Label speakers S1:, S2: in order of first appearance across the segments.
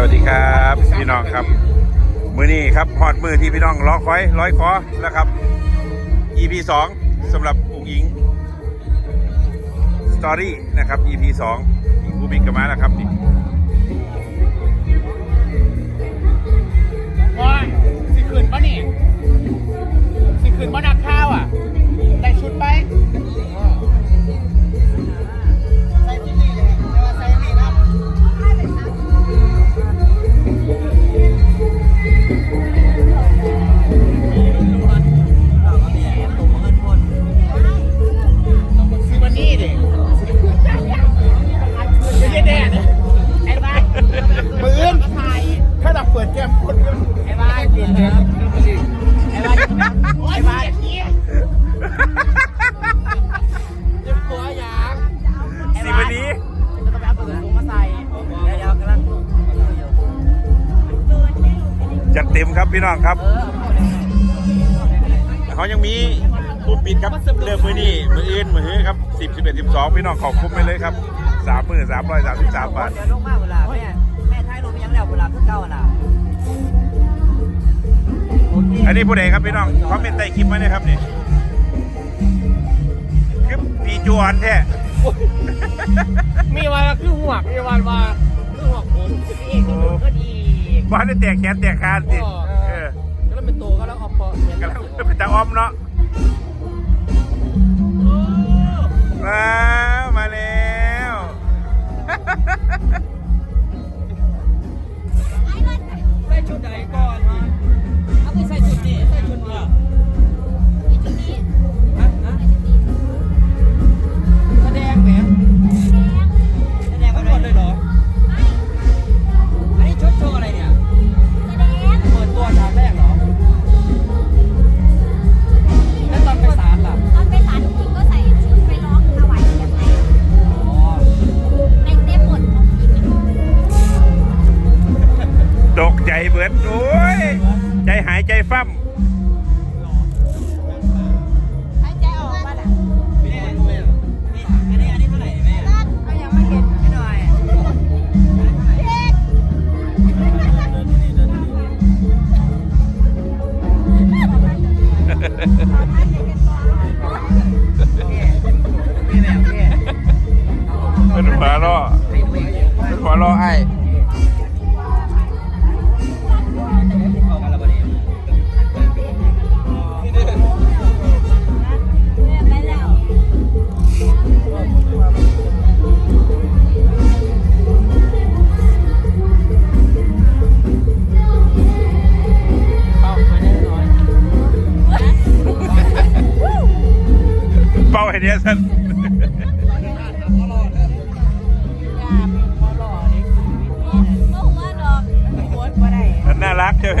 S1: สวัสดีครับพี่น้องครับ มือนี้ครับฮอดมือที่พี่น้องรอคอยร้อยคอแล้วครับ EP 2สำหรับอุ๋งอิงสตอรี่นะครับ EP 2อิงกูบิกกันมาแล้วครับนี่ พี่น้องครับเขายังมีตู้ปิดครับเริ่มมือนี้มืออื่นมือฮื้อครับ10 11 12พี่น้องขอบคุ้มไปเลยครับสามหมื่นสามร้อยสามสิบสามบาท
S2: เดี๋ยวลงมาเวลาแม่แม่ท้ายลงยังแล้วเวลาเพิ่งเก้าน่ะโอเค
S1: อันนี้ผู้ใดครับพี่น้องคอมเมนต์ใต้คลิปมาเนี่ยครับนี่คือปีจวนแท้
S3: มีวันคือหัวกมีวันว่าคือหัวกผม
S2: อีกก็ดี
S1: บ้านได้แตกแขนแตกขาสิ เออ
S3: แล้วเป็นโตก็แล้วเอาปอ
S1: กำลังเป็นตาอ้อมเนาะมามาแล้
S2: เป็นหัวล้อ
S4: เป็
S1: นหัวล้อไอ้
S2: ดี
S1: ยสัน
S4: อย่าเป็นหัวหล่อนี่ก็หัวดอกหัวบ่ได้
S1: มันน่ารักใช่ไหม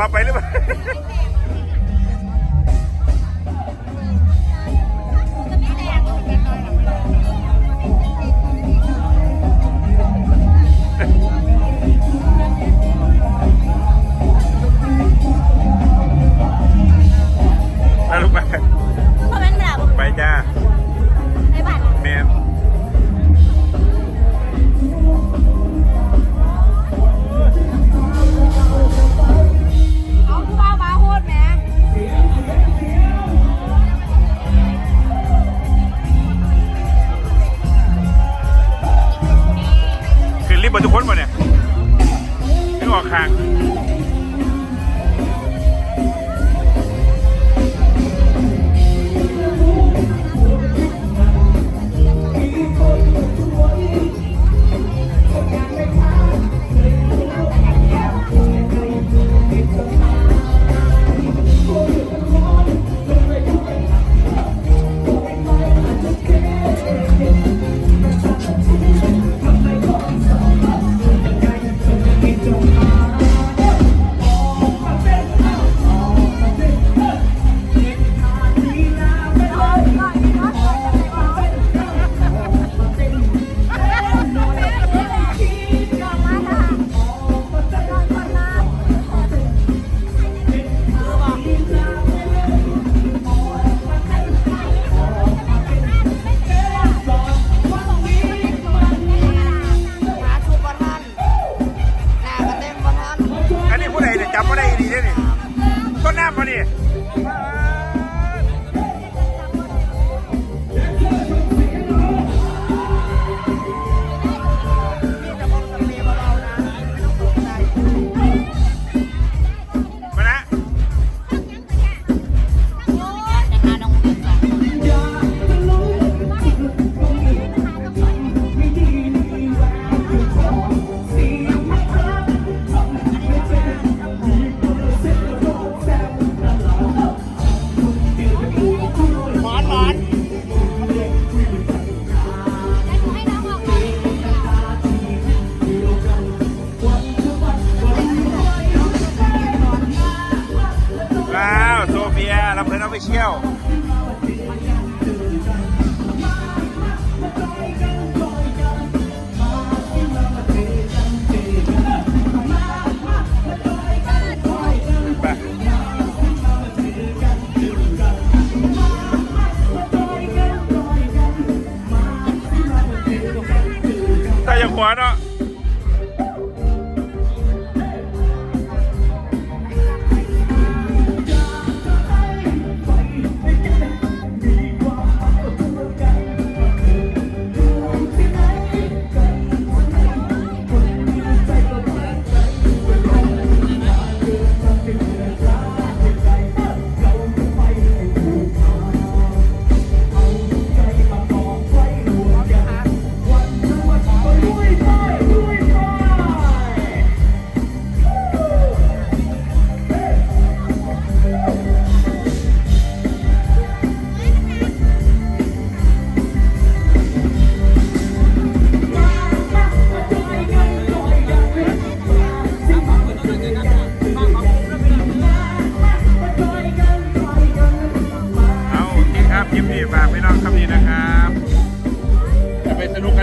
S4: หัวไปห
S1: รือเปล่า
S4: บน
S1: ทุกคนป่ะเนี่ย
S3: นึก
S1: อ
S3: อก
S1: คาง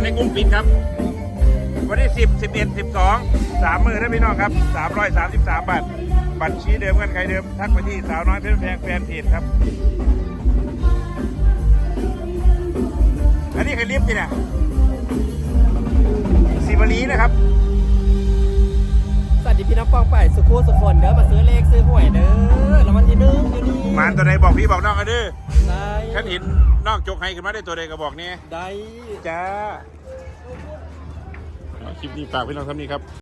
S1: ในกรุ้งปิดครับ วันที่ 10 11 12สามมือนะพี่น้องครับ 333 บาท บัตรชี้เดิมกันใครเดิม ทักไปที่สาวน้อยเพชรแพงแฟนเพจครับ อันนี้คือลิฟต์นี่นะสีบรีนะครับ
S3: สวัสดีพี่น้องปองไปายสุขุสุคนเด้อมาซื้อเลขซื้อหวยเด้อแล้ววันที่หนึ่งอยู่นี่
S1: หมานตัวใดบอกพี่บอกน้องกันเด้อ
S3: ได้
S1: ขันเห็นน้องจกให้ขึ้นมาได้ตัวใดก็บอกเนี่ย
S3: ได้
S1: จ้าเอา คลิปนี้ฝากพี่น้องทำนี้ครับ